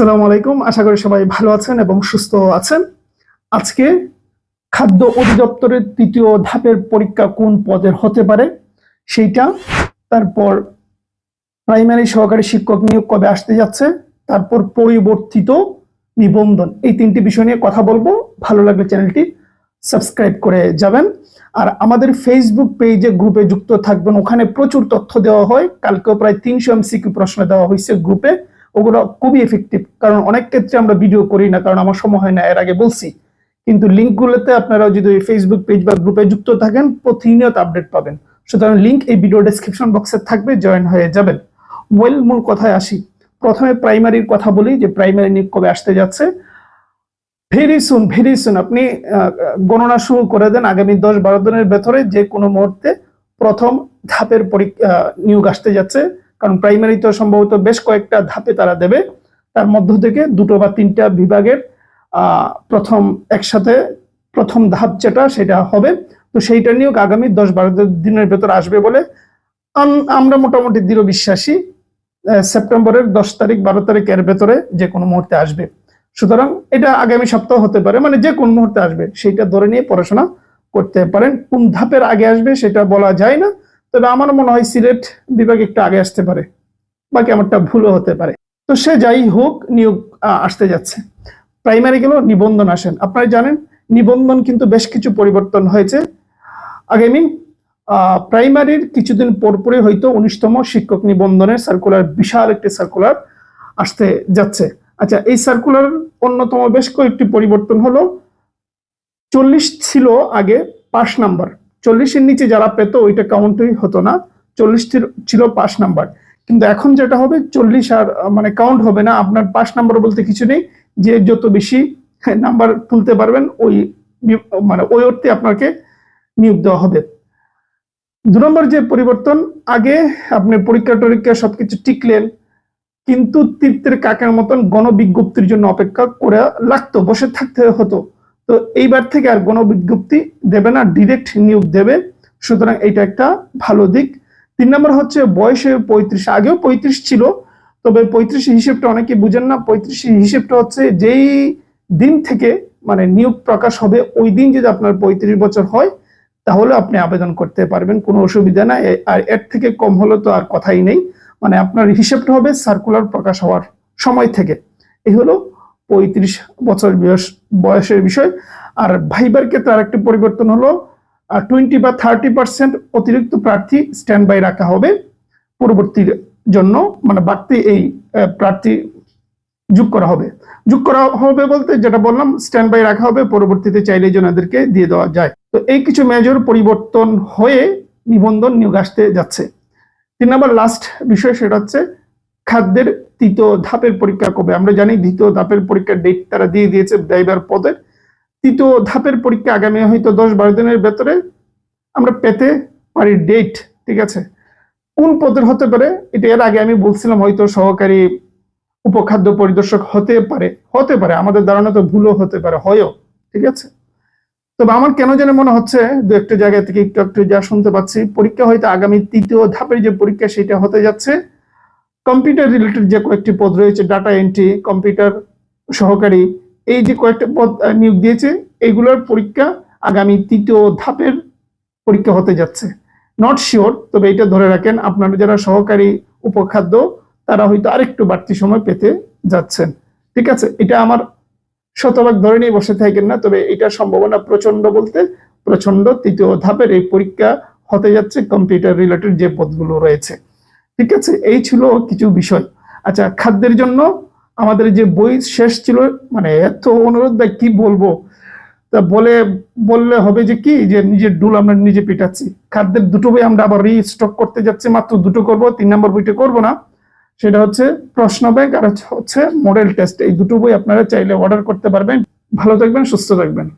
আসসালামু আলাইকুম। আশা করি সবাই ভালো আছেন এবং সুস্থ আছেন। আজকে খাদ্য অধিদপ্তরের তৃতীয় ধাপের পরীক্ষা কোন পদের হতে পারে সেইটা, তারপর প্রাইমারি সহকারী শিক্ষক নিয়োগ কবে আসতে যাচ্ছে, তারপর পরিবর্তিত নিবন্ধন, এই তিনটি বিষয় নিয়ে কথা বলব। ভালো লাগলে চ্যানেলটি সাবস্ক্রাইব করে যাবেন। আর আমাদের ফেসবুক পেজে গ্রুপে যুক্ত থাকবেন। ওখানে প্রচুর তথ্য দেওয়া হয়। কালকেও প্রায় তিনশো এমসিকিউ প্রশ্ন দেওয়া হয়েছে গ্রুপে ওগুলো খুবই এফেক্টিভ কারণ অনেক ক্ষেত্রে আমরা ভিডিও করি না, কারণ আমার সময় হয় না, এর আগে বলছি। কিন্তু লিঙ্কগুলোতে আপনারা যদি ফেসবুক পেজ বা গ্রুপে যুক্ত থাকেন, প্রতিনিয়ত আপডেট পাবেন। সুতরাং লিঙ্ক এই ভিডিও ডেসক্রিপশন বক্সে থাকবে জয়েন হয়ে যাবেন। ওয়েল মূল কথায় আসি। প্রথমে প্রাইমারির কথা বলি যে প্রাইমারি নিয়োগ কবে আসতে যাচ্ছে। ভেরি সুন ভেরি সুন আপনি গণনা শুরু করে দেন আগামী দশ বারো দিনের ভেতরে যে কোনো মুহূর্তে প্রথম ধাপের পরীক্ষা নিয়োগ আসতে যাচ্ছে। কারণ প্রাইমারি তো সম্ভবত বেশ কয়েকটা ধাপে তারা দেবে। তার মধ্য থেকে দুটো বা তিনটা বিভাগের প্রথম একসাথে প্রথম ধাপ যেটা সেটা হবে। তো সেইটা নিয়োগ আগামী দশ বারো দিনের ভেতর আসবে বলে আমরা মোটামুটি দৃঢ় বিশ্বাসী সেপ্টেম্বরের দশ তারিখ বারো তারিখের ভেতরে যে কোনো মুহূর্তে আসবে। সুতরাং এটা আগামী সপ্তাহ হতে পারে মানে যে কোন মুহূর্তে আসবে, সেইটা ধরে নিয়ে পড়াশোনা করতে পারেন। কোন ধাপের আগে আসবে সেটা বলা যায় না। তবে আমার মনে হয় সিলেট বিভাগ একটু আগে আসতে পারে বাকি আমারটা ভুলও হতে পারে। তো সে যাই হোক, নিয়োগ আসতে যাচ্ছে। প্রাইমারি গেল নিবন্ধন আসেন আপনারা জানেন, নিবন্ধন কিন্তু বেশ কিছু পরিবর্তন হয়েছে। আগামী প্রাইমারির কিছুদিন পরপরই হয়তো উনিশতম শিক্ষক নিবন্ধনের সার্কুলার বিশাল একটি সার্কুলার আসতে যাচ্ছে। আচ্ছা এই সার্কুলার অন্যতম বেশ কয়েকটি পরিবর্তন হলো, চল্লিশ ছিল আগে পাস নাম্বার। চল্লিশের নিচে যারা পেত, ওইটা কাউন্টই হতো না। চল্লিশ ছিল পাস নাম্বার কিন্তু এখন যেটা হবে, চল্লিশ আর মানে কাউন্ট হবে না। আপনার পাস নাম্বার বলতে কিছু নেই। যে যত বেশি নাম্বার তুলতে পারবেন, ওই মানে ওই অর্থে আপনাকে নিয়োগ দেওয়া হবে। দু নম্বর যে পরিবর্তন, আগে আপনি পরীক্ষা টরীক্ষা সবকিছু টিকলেন, কিন্তু তীর্থের কাকের মতন গণবিজ্ঞপ্তির জন্য অপেক্ষা করে লাগতো, বসে থাকতে হতো। তো এইবার থেকে আর কোনো বিজ্ঞপ্তি দেবে না ডিরেক্ট নিয়োগ দেবে। সুতরাং এটা একটা ভালো দিক। তিন নম্বর হচ্ছে বয়সে পঁয়ত্রিশ, আগেও পঁয়ত্রিশ ছিল, তবে পঁয়ত্রিশ হিসেবটা অনেকে বুঝেন না। পঁয়ত্রিশ হিসেবটা হচ্ছে যেই দিন থেকে মানে নিয়োগ প্রকাশ হবে, ওই দিন যদি আপনার পঁয়ত্রিশ বছর হয়, তাহলে আপনি আবেদন করতে পারবেন, কোনো অসুবিধা এ- আর এর থেকে কম হলে তো আর কথাই নেই। মানে আপনার হিসেবটা হবে সার্কুলার প্রকাশ হওয়ার সময় থেকে। এই হলো পঁয়ত্রিশ বছর বয়স, বয়সের বিষয়। আর ভাইবার ক্ষেত্রে আরেকটি পরিবর্তন হলো টোয়েন্টি বা থার্টি পার্সেন্ট অতিরিক্ত প্রার্থী স্ট্যান্ড বাই রাখা হবে পরবর্তীর জন্য মানে বাড়তি এই প্রার্থী যোগ করা হবে। যোগ করা হবে বলতে যেটা বললাম স্ট্যান্ড বাই রাখা হবে, পরবর্তীতে চাইলে যেন এদেরকে দিয়ে দেওয়া যায়। তো এই কিছু মেজর পরিবর্তন হয়ে নিবন্ধন নিয়োগ আসতে যাচ্ছে। তিন নম্বর লাস্ট বিষয়, সেটা হচ্ছে খাদ্যের তৃতীয় ধাপের পরীক্ষা কবে? আমরা জানি দ্বিতীয় ধাপের পরীক্ষার ডেট তারা দিয়ে দিয়েছে ড্রাইভার পদের তৃতীয় ধাপের পরীক্ষা আগামী হয়তো দশ বারো দিনের ভেতরে আমরা পেতে পারি ডেট ঠিক আছে? কোন পদের হতে পারে? এটা এর আগে আমি বলছিলাম হয়তো সহকারী উপখাদ্য পরিদর্শক হতে পারে। হতে পারে, আমাদের ধারণা তো ভুলও হতে পারে, হয়ও, ঠিক আছে? তবে আমার কেন জানে মনে হচ্ছে, দু একটা জায়গা থেকে একটু একটু যা শুনতে পাচ্ছি, পরীক্ষা হয়তো আগামী তৃতীয় ধাপের যে পরীক্ষা সেটা হতে যাচ্ছে। কম্পিউটার রিলেটেড যে কয়েকটি পদ রয়েছে ডাটা এন্ট্রি কম্পিউটার সহকারী, এই যে কয়েকটা পদ নিয়োগ দিয়েছে, এইগুলোর পরীক্ষা আগামী তৃতীয় ধাপের পরীক্ষা হতে যাচ্ছে। নট শিওর তবে এটা ধরে রাখেন, আপনারা যারা সহকারী উপখাদ্য, তারা হয়তো আরেকটু বাড়তি সময় পেতে যাচ্ছেন। ঠিক আছে, এটা আমার শতভাগ ধরে নিয়ে বসে থাকেন না, তবে এটা সম্ভাবনা প্রচণ্ড বলতে প্রচণ্ড তৃতীয় ধাপের এই পরীক্ষা হতে যাচ্ছে কম্পিউটার রিলেটেড যে পদগুলো রয়েছে। ঠিক আছে? এই ছিল কিছু বিষয়। আচ্ছা খাদ্যের জন্য আমাদের যে বই শেষ ছিল মানে এত অনুরোধ, ভাই, কি বলব? তা বলে, বললে হবে যে কি? যে নিজের ডুল আমরা নিজে পিটাচ্ছি। খাদ্যের দুটো বই আমরা আবার রিস্টক করতে যাচ্ছি, মাত্র দুটো করব, তিন নম্বর বইটা করব না। সেটা হচ্ছে প্রশ্ন ব্যাংক আর হচ্ছে মডেল টেস্ট এই দুটো বই আপনারা চাইলে অর্ডার করতে পারবেন। ভালো থাকবেন, সুস্থ থাকবেন।